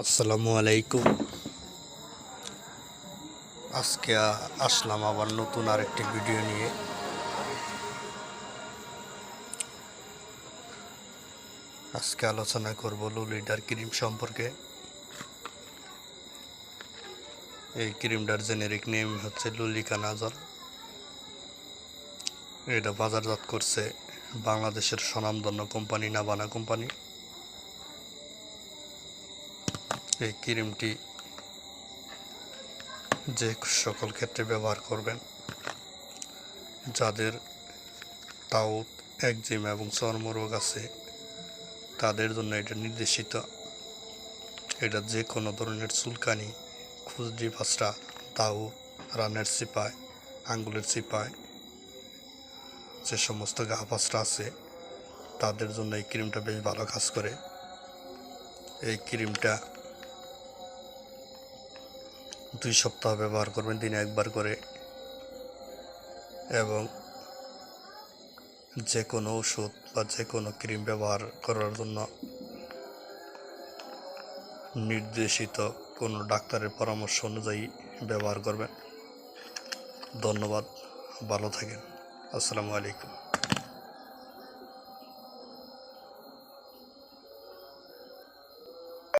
আসসালামু আলাইকুম। আজকে আসলাম আবার নতুন আরেকটি ভিডিও নিয়ে। আজকে আলোচনা করব লুলিডার ক্রিম সম্পর্কে। এই ক্রিমটার জেনেরিক নেম হচ্ছে লুলিকা নাজল এটা বাজারজাত করছে বাংলাদেশের স্বনামধন্য কোম্পানি নাবানা কোম্পানি। এই ক্রিমটি যে সকল ক্ষেত্রে ব্যবহার করবেন, যাদের তাউত একজিম এবং চর্মরোগ আছে, তাদের জন্য এটা নির্দেশিত। এটা যে কোনো ধরনের চুলকানি খুজলি ফাসরা তাউ রানের চিপায় আঙ্গুলের চিপায় যে সমস্ত গা ফাসরা আছে, তাদের জন্য এই ক্রিমটা বেশ ভালো কাজ করে। এই ক্রিমটা দুই সপ্তাহ ব্যবহার করবেন, দিনে একবার করে। এবং যে কোনো ওষুধ বা যে কোনো ক্রিম ব্যবহার করার জন্য নির্দেশিত কোনো ডাক্তারের পরামর্শ অনুযায়ী ব্যবহার করবেন। ধন্যবাদ, ভালো থাকেন। আসসালামু আলাইকুম।